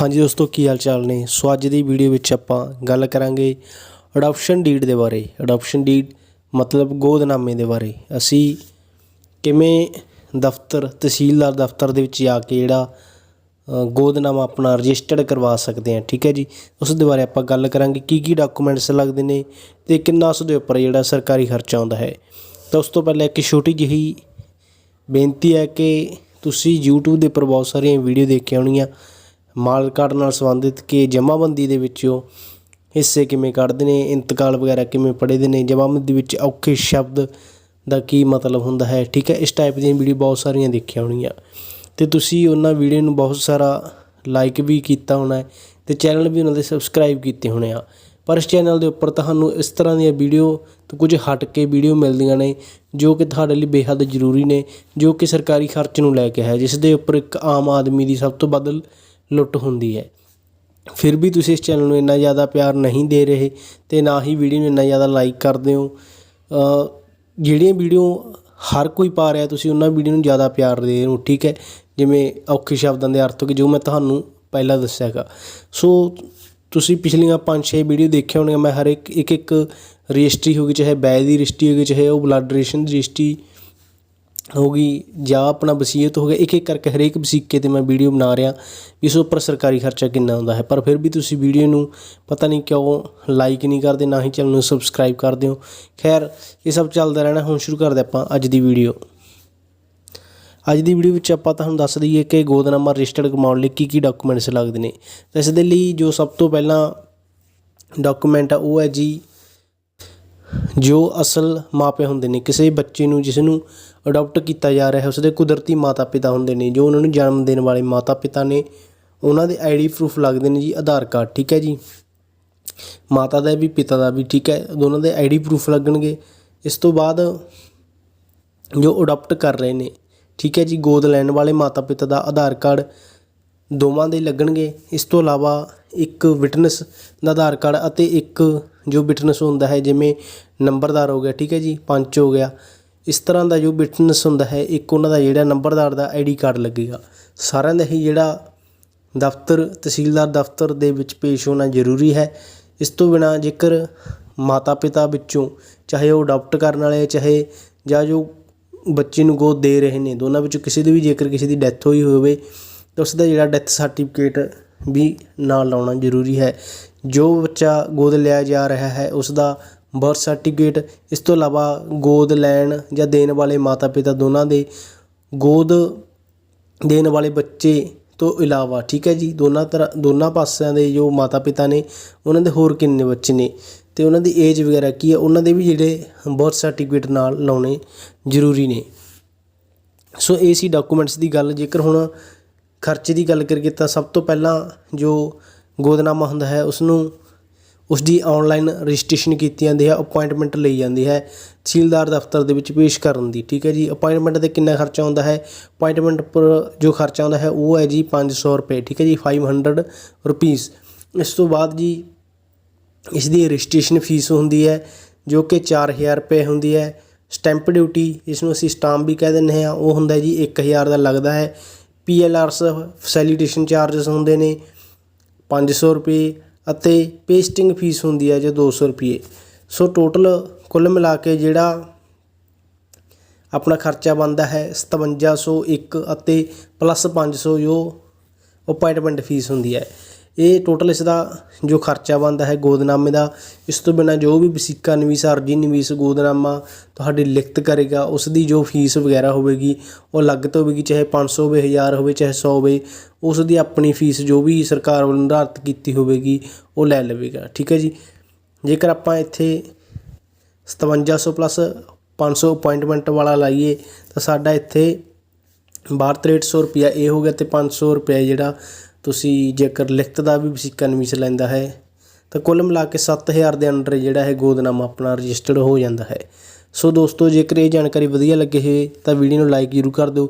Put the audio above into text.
ਹਾਂਜੀ ਦੋਸਤੋ, ਕੀ ਹਾਲ ਚਾਲ ਨੇ? ਸੋ ਅੱਜ ਦੀ ਵੀਡੀਓ ਵਿੱਚ ਆਪਾਂ ਗੱਲ ਕਰਾਂਗੇ ਅਡਾਪਸ਼ਨ ਡੀਡ ਦੇ ਬਾਰੇ। ਅਡਾਪਸ਼ਨ ਡੀਡ ਮਤਲਬ ਗੋਦਨਾਮੇ ਦੇ ਬਾਰੇ। ਅਸੀਂ ਕਿਵੇਂ ਦਫ਼ਤਰ, ਤਹਿਸੀਲਦਾਰ ਦਫ਼ਤਰ ਦੇ ਵਿੱਚ ਜਾ ਕੇ ਜਿਹੜਾ ਗੋਦਨਾਮਾ ਆਪਣਾ ਰਜਿਸਟਰਡ ਕਰਵਾ ਸਕਦੇ ਹਾਂ, ਠੀਕ ਹੈ ਜੀ? ਉਸ ਦੇ ਬਾਰੇ ਆਪਾਂ ਗੱਲ ਕਰਾਂਗੇ, ਕੀ ਕੀ ਡਾਕੂਮੈਂਟਸ ਲੱਗਦੇ ਨੇ ਤੇ ਕਿੰਨਾ ਉਸ ਦੇ ਉੱਪਰ ਜਿਹੜਾ ਸਰਕਾਰੀ ਖਰਚਾ ਆਉਂਦਾ ਹੈ। ਤਾਂ ਉਸ ਤੋਂ ਪਹਿਲਾਂ ਇੱਕ ਛੋਟੀ ਜਿਹੀ ਬੇਨਤੀ ਹੈ ਕਿ ਤੁਸੀਂ YouTube ਦੇ ਉੱਪਰ ਬਹੁਤ ਸਾਰੀਆਂ ਵੀਡੀਓ ਦੇਖੀਆਂ ਹੋਣਗੀਆਂ। ਮਾਲ ਕਾਰਡ ਨਾਲ ਸੰਬੰਧਿਤ ਕਿ ਜਮ੍ਹਾਂਬੰਦੀ ਦੇ ਵਿੱਚੋਂ ਹਿੱਸੇ ਕਿਵੇਂ ਕੱਢਦੇ ਨੇ, ਇੰਤਕਾਲ ਵਗੈਰਾ ਕਿਵੇਂ ਪੜ੍ਹਦੇ ਨੇ ਜਮ੍ਹਾਂਬੰਦੀ ਵਿੱਚ ਔਖੇ ਸ਼ਬਦ ਦਾ ਕੀ ਮਤਲਬ ਹੁੰਦਾ ਹੈ, ਠੀਕ ਹੈ, ਇਸ ਟਾਈਪ ਦੀਆਂ ਵੀਡੀਓ ਬਹੁਤ ਸਾਰੀਆਂ ਦੇਖੀਆਂ ਹੋਣਗੀਆਂ। ਤੇ ਤੁਸੀਂ ਉਹਨਾਂ ਵੀਡੀਓ ਨੂੰ ਬਹੁਤ ਸਾਰਾ ਲਾਈਕ ਵੀ ਕੀਤਾ ਹੋਣਾ ਹੈ ਤੇ ਚੈਨਲ ਵੀ ਉਹਨਾਂ ਦੇ ਸਬਸਕ੍ਰਾਈਬ ਕੀਤੇ ਹੋਣੇ ਆ। ਪਰ ਇਸ ਚੈਨਲ ਦੇ ਉੱਪਰ ਤੁਹਾਨੂੰ ਇਸ ਤਰ੍ਹਾਂ ਦੀਆਂ ਵੀਡੀਓ ਤੋਂ ਕੁਝ ਹਟ ਕੇ ਵੀਡੀਓ ਮਿਲਦੀਆਂ ਨੇ ਜੋ ਕਿ ਤੁਹਾਡੇ ਲਈ ਬੇਹੱਦ ਜ਼ਰੂਰੀ ਨੇ, ਜੋ ਕਿ ਸਰਕਾਰੀ ਖਰਚ ਨੂੰ ਲੈ ਕੇ ਹੈ, ਜਿਸ ਦੇ ਉੱਪਰ ਇੱਕ ਆਮ ਆਦਮੀ ਦੀ ਸਭ ਤੋਂ ਵੱਧ ਲੁੱਟ ਹੁੰਦੀ ਹੈ। ਫਿਰ ਵੀ ਤੁਸੀਂ ਇਸ ਚੈਨਲ ਨੂੰ ਇੰਨਾ ਜ਼ਿਆਦਾ ਪਿਆਰ ਨਹੀਂ ਦੇ ਰਹੇ ਅਤੇ ਨਾ ਹੀ ਵੀਡੀਓ ਨੂੰ ਇੰਨਾ ਜ਼ਿਆਦਾ ਲਾਈਕ ਕਰਦੇ ਹੋ। ਜਿਹੜੀਆਂ ਵੀਡੀਓ ਹਰ ਕੋਈ ਪਾ ਰਿਹਾ ਤੁਸੀਂ ਉਹਨਾਂ ਵੀਡੀਓ ਨੂੰ ਜ਼ਿਆਦਾ ਪਿਆਰ ਦੇ ਰਹੇ ਹੋ, ਠੀਕ ਹੈ? ਜਿਵੇਂ ਔਖੇ ਸ਼ਬਦਾਂ ਦੇ ਅਰਥ ਕਿ ਜੋ ਮੈਂ ਤੁਹਾਨੂੰ ਪਹਿਲਾਂ ਦੱਸਿਆ ਹੈਗਾ। ਸੋ ਤੁਸੀਂ ਪਿਛਲੀਆਂ 5-6 ਵੀਡੀਓ ਦੇਖੇ ਹੋਣਗੇ ਮੈਂ ਹਰ ਇੱਕ ਇੱਕ ਇੱਕ ਰਜਿਸਟਰੀ ਹੋ ਗਈ, ਚਾਹੇ ਬੈਜ ਦੀ ਰਜਿਸਟਰੀ ਹੋ ਗਈ, ਚਾਹੇ ਉਹ ਬਲੱਡ ਰੇਸ਼ਨ ਦੀ ਰਜਿਸਟਰੀ ਹੋ ਗਈ ਜਾਂ ਆਪਣਾ ਵਸੀਅਤ ਹੋ ਗਿਆ, ਇੱਕ ਇੱਕ ਕਰਕੇ ਹਰੇਕ ਵਸੀਕੇ ਤੇ ਮੈਂ ਵੀਡੀਓ ਬਣਾ ਰਿਹਾ ਵੀ ਇਸ ਉੱਪਰ ਸਰਕਾਰੀ ਖਰਚਾ ਕਿੰਨਾ ਹੁੰਦਾ ਹੈ। ਪਰ ਫਿਰ ਵੀ ਤੁਸੀਂ ਵੀਡੀਓ ਨੂੰ ਪਤਾ ਨਹੀਂ ਕਿਉਂ ਲਾਈਕ ਨਹੀਂ ਕਰਦੇ, ਨਾ ਹੀ ਚੈਨਲ ਨੂੰ ਸਬਸਕ੍ਰਾਈਬ ਕਰਦੇ ਹੋ ਖੈਰ, ਇਹ ਸਭ ਚੱਲਦਾ ਰਹਿਣਾ, ਹੁਣ ਸ਼ੁਰੂ ਕਰਦੇ ਆਪਾਂ ਅੱਜ ਦੀ ਵੀਡੀਓ। ਅੱਜ ਦੀ ਵੀਡੀਓ ਵਿੱਚ ਆਪਾਂ ਤੁਹਾਨੂੰ ਦੱਸ ਦਈਏ ਕਿ ਗੋਦਨਾਮਾ ਰਜਿਸਟਰਡ ਕਮਾਉਣ ਲਈ ਕੀ ਕੀ ਡਾਕੂਮੈਂਟਸ ਲੱਗਦੇ ਨੇ। ਤਾਂ ਇਸ ਦੇ ਲਈ ਜੋ ਸਭ ਤੋਂ ਪਹਿਲਾਂ ਡਾਕੂਮੈਂਟ ਆ, ਉਹ ਹੈ ਜੀ ਜੋ ਅਸਲ ਮਾਪੇ ਹੁੰਦੇ ਨੇ, ਕਿਸੇ ਬੱਚੇ ਨੂੰ, ਜਿਸ ਨੂੰ ਅਡਾਪਟ ਕੀਤਾ ਜਾ ਰਿਹਾ ਹੈ, ਉਸਦੇ ਕੁਦਰਤੀ ਮਾਤਾ-ਪਿਤਾ ਹੁੰਦੇ ਨੇ, ਜੋ ਉਹਨਾਂ ਨੂੰ ਜਨਮ ਦੇਣ ਵਾਲੇ ਮਾਤਾ-ਪਿਤਾ ਨੇ, ਉਹਨਾਂ ਦੇ ਆਈਡੀ ਪ੍ਰੂਫ ਲੱਗਦੇ ਨੇ ਜੀ, ਆਧਾਰ ਕਾਰਡ, ਠੀਕ ਹੈ ਜੀ? ਮਾਤਾ ਦਾ ਵੀ, ਪਿਤਾ ਦਾ ਵੀ, ਠੀਕ ਹੈ? ਦੋਨਾਂ ਦੇ ਆਈਡੀ ਪ੍ਰੂਫ ਲੱਗਣਗੇ। ਇਸ ਤੋਂ ਬਾਅਦ ਜੋ ਅਡਾਪਟ ਕਰ ਰਹੇ ਨੇ, ਠੀਕ ਹੈ ਜੀ, ਗੋਦ ਲੈਣ ਵਾਲੇ ਮਾਤਾ-ਪਿਤਾ ਦਾ ਆਧਾਰ ਕਾਰਡ ਦੋਵਾਂ ਦੇ ਲੱਗਣਗੇ। ਇਸ ਤੋਂ ਇਲਾਵਾ ਇੱਕ ਵਿਟਨੈਸ ਦਾ ਆਧਾਰ ਕਾਰਡ ਅਤੇ ਇੱਕ ਜੋ ਵਿਟਨੈਸ ਹੁੰਦਾ ਹੈ, ਜਿਵੇਂ ਨੰਬਰਦਾਰ ਹੋ ਗਿਆ, ਠੀਕ ਹੈ ਜੀ ਪੰਚ ਹੋ ਗਿਆ ਇਸ ਤਰ੍ਹਾਂ ਦਾ ਜੋ ਬਿਟਨੈਸ ਹੁੰਦਾ ਹੈ, ਇੱਕ ਉਹਨਾਂ ਦਾ ਜਿਹੜਾ ਨੰਬਰਦਾਰ ਦਾ ਆਈਡੀ ਕਾਰਡ ਲੱਗੇਗਾ। ਸਾਰਿਆਂ ਦਾ ਹੀ ਜਿਹੜਾ ਦਫ਼ਤਰ, ਤਹਿਸੀਲਦਾਰ ਦਫ਼ਤਰ ਦੇ ਵਿੱਚ ਪੇਸ਼ ਹੋਣਾ ਜ਼ਰੂਰੀ ਹੈ। ਇਸ ਤੋਂ ਬਿਨਾ ਜੇਕਰ ਮਾਤਾ ਪਿਤਾ ਵਿੱਚੋਂ ਚਾਹੇ ਉਹ ਅਡਾਪਟ ਕਰਨ ਵਾਲੇ ਚਾਹੇ ਜਾਂ ਜੋ ਬੱਚੇ ਨੂੰ ਗੋਦ ਦੇ ਰਹੇ ਨੇ, ਦੋਨਾਂ ਵਿੱਚੋਂ ਕਿਸੇ ਦੀ ਵੀ ਜੇਕਰ ਕਿਸੇ ਦੀ ਡੈਥ ਹੋਈ ਹੋਵੇ, ਤਾਂ ਉਸ ਦਾ ਜਿਹੜਾ ਡੈਥ ਸਰਟੀਫਿਕੇਟ ਵੀ ਨਾਲ ਲਾਉਣਾ ਜ਼ਰੂਰੀ ਹੈ। ਜੋ ਬੱਚਾ ਗੋਦ ਲਿਆ ਜਾ ਰਿਹਾ ਹੈ ਉਸ ਦਾ ਬਰਥ ਸਰਟੀਫਿਕੇਟ, ਇਸ ਤੋਂ ਇਲਾਵਾ ਗੋਦ ਲੈਣ ਜਾਂ ਦੇਣ ਵਾਲੇ ਮਾਤਾ ਪਿਤਾ ਦੋਨਾਂ ਦੇ ਗੋਦ ਦੇਣ ਵਾਲੇ ਬੱਚੇ ਤੋਂ ਇਲਾਵਾ, ਠੀਕ ਹੈ ਜੀ? ਦੋਨਾਂ ਤਰ੍ਹਾਂ, ਦੋਨਾਂ ਪਾਸਿਆਂ ਦੇ ਜੋ ਮਾਤਾ ਪਿਤਾ ਨੇ, ਉਹਨਾਂ ਦੇ ਹੋਰ ਕਿੰਨੇ ਬੱਚੇ ਨੇ? ਅਤੇ ਉਹਨਾਂ ਦੀ ਏਜ ਵਗੈਰਾ ਕੀ ਹੈ? ਉਹਨਾਂ ਦੇ ਵੀ ਜਿਹੜੇ ਬਰਥ ਸਰਟੀਫਿਕੇਟ ਨਾਲ ਲਾਉਣੇ ਜ਼ਰੂਰੀ ਨੇ। ਸੋ ਇਹ ਸੀ ਡਾਕੂਮੈਂਟਸ ਦੀ ਗੱਲ। ਜੇਕਰ ਹੁਣ ਖਰਚੇ ਦੀ ਗੱਲ ਕਰੀਏ ਤਾਂ ਸਭ ਤੋਂ ਪਹਿਲਾਂ ਜੋ ਗੋਦਨਾਮਾ ਹੁੰਦਾ ਹੈ ਉਸ ਨੂੰ ਉਸ ਦੀ ਆਨਲਾਈਨ ਰਜਿਸਟ੍ਰੇਸ਼ਨ ਕੀਤੀ ਜਾਂਦੀ ਹੈ ਅਪਾਇੰਟਮੈਂਟ ਲਈ ਜਾਂਦੀ ਹੈ ਤਹਿਸੀਲਦਾਰ ਦਫ਼ਤਰ ਦੇ ਵਿੱਚ ਪੇਸ਼ ਕਰਨ ਦੀ, ਠੀਕ ਹੈ ਜੀ? ਅਪਾਇੰਟਮੈਂਟ ਤੇ ਕਿੰਨਾ ਖਰਚਾ ਆਉਂਦਾ ਹੈ? ਅਪਾਇੰਟਮੈਂਟ ਪਰ ਜੋ ਖਰਚਾ ਆਉਂਦਾ ਹੈ, ਉਹ ਹੈ ਜੀ 500 ਰੁਪਏ, ਠੀਕ ਹੈ ਜੀ? 500 ਰੁਪੀਸ ਇਸ ਤੋਂ ਬਾਅਦ ਜੀ ਇਸ ਦੀ ਰਜਿਸਟ੍ਰੇਸ਼ਨ ਫੀਸ ਹੁੰਦੀ ਹੈ, ਜੋ ਕਿ 4000 ਰੁਪਏ ਹੁੰਦੀ ਹੈ। ਸਟੈਂਪ ਡਿਊਟੀ ਇਸ ਨੂੰ ਅਸੀਂ ਸਟਾਮ ਵੀ ਕਹਿ ਦਿੰਦੇ ਹਾਂ, ਉਹ ਹੁੰਦਾ ਜੀ 1000 ਦਾ ਲੱਗਦਾ ਹੈ। ਪੀਐਲਆਰਸ ਫੈਸਿਲਿਟੇਸ਼ਨ ਚਾਰजेस ਹੁੰਦੇ ਨੇ 500 ਰੁਪਏ। ਅਤੇ ਪੇਸਟਿੰਗ ਫੀਸ ਹੁੰਦੀ ਹੈ ਜੋ 200 ਰੁਪਏ ਸੋ ਟੋਟਲ ਕੁੱਲ ਮਿਲਾ ਕੇ ਜਿਹੜਾ ਆਪਣਾ ਖਰਚਾ ਬਣਦਾ ਹੈ 5701 ਅਤੇ ਪਲੱਸ 500 ਜੋ ਅਪਾਇੰਟਮੈਂਟ ਫੀਸ ਹੁੰਦੀ ਹੈ। ਇਹ ਟੋਟਲ ਇਸ ਦਾ ਜੋ ਖਰਚਾ ਬਣਦਾ ਹੈ ਗੋਦਨਾਮੇ ਦਾ, ਇਸ ਤੋਂ ਬਿਨਾ ਜੋ ਵੀ ਵਸੀਕਾ ਨਵੀਸ, ਅਰਜੀ ਨਵੀਸ, ਗੋਦਨਾਮਾ ਤੁਹਾਡੀ ਲਿਖਤ ਕਰੇਗਾ ਉਸ ਦੀ ਜੋ ਫੀਸ ਵਗੈਰਾ ਹੋਵੇਗੀ, ਉਹ ਅਲੱਗ ਤੋਂ ਹੋਵੇਗੀ, ਚਾਹੇ 500 ਹੋਵੇ 1000 ਹੋਵੇ, ਚਾਹੇ 100 ਹੋਵੇ ਉਸ ਦੀ ਆਪਣੀ ਫੀਸ ਜੋ ਵੀ ਸਰਕਾਰ ਵੱਲੋਂ ਨਿਰਧਾਰਤ ਕੀਤੀ ਹੋਵੇਗੀ, ਉਹ ਲੈ ਲਵੇਗਾ। ਠੀਕ ਹੈ ਜੀ? ਜੇਕਰ ਆਪਾਂ ਇੱਥੇ 5700 ਪਲੱਸ 500 ਅਪਾਇੰਟਮੈਂਟ ਵਾਲਾ ਲਾਈਏ, ਤਾਂ ਸਾਡਾ ਇੱਥੇ 6200 ਰੁਪਿਆ ਇਹ ਹੋ ਗਿਆ ਤੇ 500 ਰੁਪਏ ਜਿਹੜਾ ਤੁਸੀਂ ਜੇਕਰ ਲਿਖਤ ਦਾ ਵੀ ਵਸੀਕਾ ਨਵੀਸ ਲੈਂਦਾ ਹੈ, ਤਾਂ ਕੁੱਲ ਮਿਲਾ ਕੇ 7000 ਦੇ ਅੰਡਰ ਜਿਹੜਾ ਹੈ ਗੋਦਨਾਮਾ ਆਪਣਾ ਰਜਿਸਟਰਡ ਹੋ ਜਾਂਦਾ ਹੈ। ਸੋ ਦੋਸਤੋ, ਜੇਕਰ ਇਹ ਜਾਣਕਾਰੀ ਵਧੀਆ ਲੱਗੇ ਹੈ, ਤਾਂ ਵੀਡੀਓ ਨੂੰ ਲਾਈਕ ਜ਼ਰੂਰ ਕਰ ਦਿਓ।